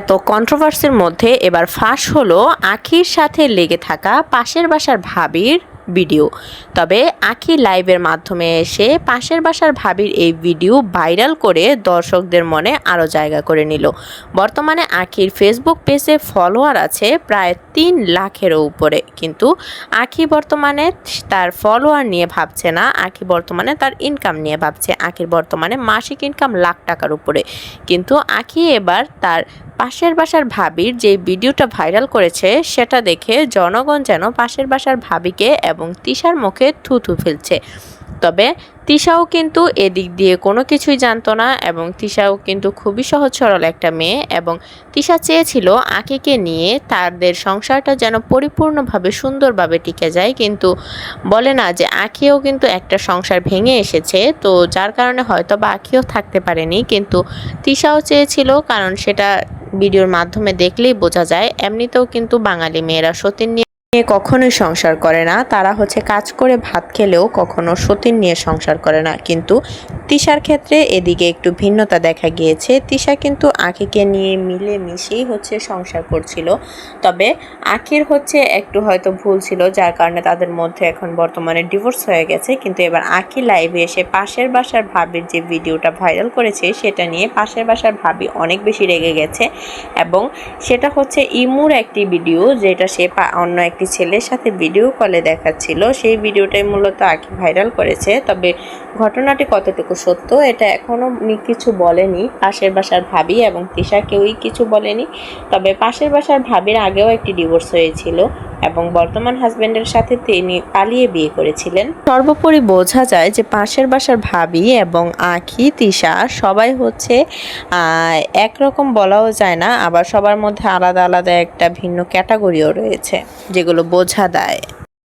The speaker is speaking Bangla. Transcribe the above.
এত কন্ট্রোভার্সির মধ্যে এবার ফাঁস হলো আখির সাথে লেগে থাকা পাশের বাসার ভাবির ভিডিও। তবে আখি লাইভের মাধ্যমে এসে পাশের বাসার ভাবির এই ভিডিও ভাইরাল করে দর্শকদের মনে আরও জায়গা করে নিল। বর্তমানে আখির ফেসবুক পেজে ফলোয়ার আছে প্রায় তিন লাখেরও উপরে। কিন্তু আখি বর্তমানে তার ফলোয়ার নিয়ে ভাবছে না, আখি বর্তমানে তার ইনকাম নিয়ে ভাবছে। আখির বর্তমানে মাসিক ইনকাম লাখ টাকার উপরে। কিন্তু আখি এবার তার পাশের বাসার ভাবির যে ভিডিওটা ভাইরাল করেছে, সেটা দেখে জনগণ যেন পাশের বাসার ভাবিকে এবং তিশার মুখে থুথু ফেলছে। তবে তিশাও কিন্তু এদিক দিয়ে কোনো কিছুই জানতো না এবং তিশাও কিন্তু খুবই সহজ সরল একটা মেয়ে এবং তিশা চেয়েছিল আকিকে নিয়ে তাদের সংসারটা যেন পরিপূর্ণভাবে সুন্দরভাবে টিকে যায়। কিন্তু বলে না যে আখিও কিন্তু একটা সংসার ভেঙে এসেছে, তো যার কারণে হয়তো বা আখিও থাকতে পারেনি। কিন্তু তিশাও চেয়েছিল, কারণ সেটা ভিডিওর মাধ্যমে দেখলেই বোঝা যায় এমনিতেও কিন্তু বাঙালি মেয়েরা সতীন নিয়ে নিয়ে কখনোই সংসার করে না। তারা হচ্ছে কাজ করে ভাত খেলেও কখনো সতীন নিয়ে সংসার করে না। কিন্তু তিশার ক্ষেত্রে এদিকে একটু ভিন্নতা দেখা গিয়েছে। তিশা কিন্তু আখিকে নিয়ে মিলে মিশেই হচ্ছে সংসার করছিল। তবে আখির হচ্ছে একটু হয়তো ভুল ছিল, যার কারণে তাদের মধ্যে এখন বর্তমানে ডিভোর্স হয়ে গেছে। কিন্তু এবার আখি লাইভে এসে পাশের বাসার ভাবির যে ভিডিওটা ভাইরাল করেছে, সেটা নিয়ে পাশের বাসার ভাবি অনেক বেশি রেগে গেছে। এবং সেটা হচ্ছে ইমুর একটি ভিডিও যেটা সে অন্য একটি ছেলের সাথে ভিডিও কলে দেখাচ্ছিল। সেই ভিডিওটাই মূলত আঁকি ভাইরাল করেছে। তবে ঘটনাটি কতটুকু সত্য, এটা এখনও কিছু বলেনি। পাশের বাসার ভাবি এবং তিশা কেউই কিছু বলেনি। তবে পাশের বাসার ভাবির আগেও একটি ডিভোর্স হয়েছিল। এবং বর্তমান হাজব্যান্ডের সাথে তিনি পালিয়ে বিয়ে করেছিলেন। সর্বোপরি বোঝা যায় যে পাশের বাসার ভাবি এবং আখি, তিশা সবাই হচ্ছে একরকম বলাও যায় না, আবার সবার মধ্যে আলাদা আলাদা একটা ভিন্ন ক্যাটাগরিও রয়েছে, যেগুলো বোঝা দেয়।